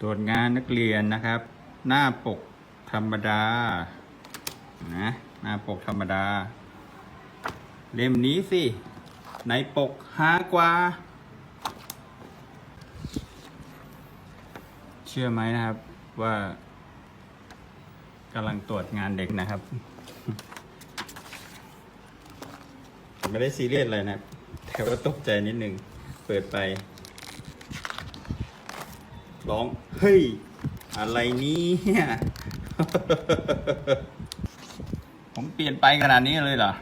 ตรวจงานนักเรียนนะครับ หน้าปกธรรมดา นะ หน้าปกธรรมดา เล่มนี้สิ ในปกฮากว่า เชื่อไหมนะครับว่ากำลังตรวจงานเด็กนะครับ ไม่ได้ซีเรียสอะไรนะ แต่ว่าตกใจนิดนึง เปิดไป ร้อง เฮ้ย อะไรนี้ผมเปลี่ยนไปขนาดนี้เลยเหรอ